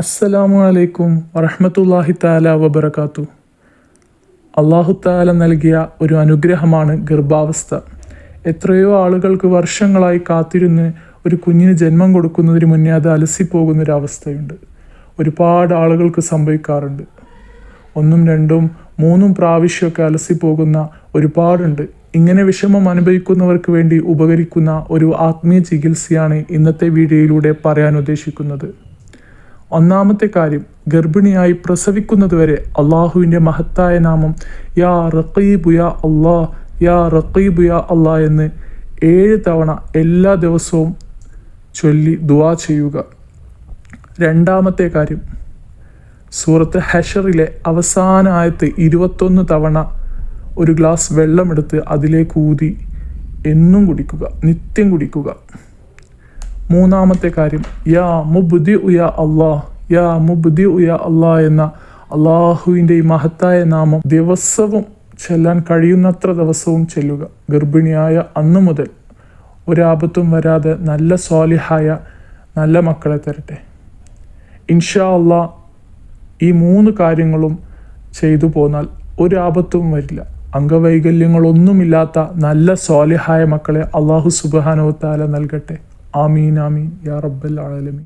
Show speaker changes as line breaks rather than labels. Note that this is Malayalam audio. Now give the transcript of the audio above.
അസ്സലാമു അലൈക്കും വറഹമത്തല്ലാഹി താല വബർക്കാത്തു അള്ളാഹു താല നൽകിയ ഒരു അനുഗ്രഹമാണ് ഗർഭാവസ്ഥ. എത്രയോ ആളുകൾക്ക് വർഷങ്ങളായി കാത്തിരുന്ന് ഒരു കുഞ്ഞിന് ജന്മം കൊടുക്കുന്നതിന് മുന്നേ അത് അലസിപ്പോകുന്നൊരവസ്ഥയുണ്ട്. ഒരുപാട് ആളുകൾക്ക് സംഭവിക്കാറുണ്ട്. ഒന്നും രണ്ടും മൂന്നും പ്രാവശ്യമൊക്കെ അലസിപ്പോകുന്ന ഒരുപാടുണ്ട്. ഇങ്ങനെ വിഷമം അനുഭവിക്കുന്നവർക്ക് വേണ്ടി ഉപകരിക്കുന്ന ഒരു ആത്മീയ ചികിത്സയാണ് ഇന്നത്തെ വീഡിയോയിലൂടെ പറയാൻ ഉദ്ദേശിക്കുന്നത്. ഒന്നാമത്തെ കാര്യം ഗർഭിണിയായി പ്രസവിക്കുന്നതുവരെ അള്ളാഹുവിന്റെ മഹത്തായ നാമം യാ റഖീബു യാ അള്ളാ യാ റഖീബു യാ അള്ളാ എന്ന് ഏഴ് തവണ എല്ലാ ദിവസവും ചൊല്ലി ദുവാ ചെയ്യുക. രണ്ടാമത്തെ കാര്യം സൂറത്ത് ഹഷറിലെ അവസാന ആയത്ത് ഇരുപത്തൊന്ന് തവണ ഒരു ഗ്ലാസ് വെള്ളമെടുത്ത് അതിലേക്ക് ഊതി എന്നും കുടിക്കുക നിത്യം കുടിക്കുക. മൂന്നാമത്തെ കാര്യം യാ മുബ്ദി ഉയ അള്ളാഹ് യാ മുബ്ദി ഉയ അള്ളാഹ് എന്ന അള്ളാഹുവിന്റെ ഈ മഹത്തായ നാമം ദിവസവും ചെല്ലാൻ കഴിയുന്നത്ര ദിവസവും ചെല്ലുക. ഗർഭിണിയായ അന്നു മുതൽ ഒരാപത്തും വരാതെ നല്ല സ്വാലിഹായ നല്ല മക്കളെ തരട്ടെ. ഇൻഷാ അള്ളാ ഈ മൂന്ന് കാര്യങ്ങളും ചെയ്തു പോന്നാൽ ഒരാപത്തും വരില്ല. അംഗവൈകല്യങ്ങളൊന്നുമില്ലാത്ത നല്ല സ്വാലിഹായ മക്കളെ അള്ളാഹു താല നൽകട്ടെ. آمين آمين. يا رب العالمين.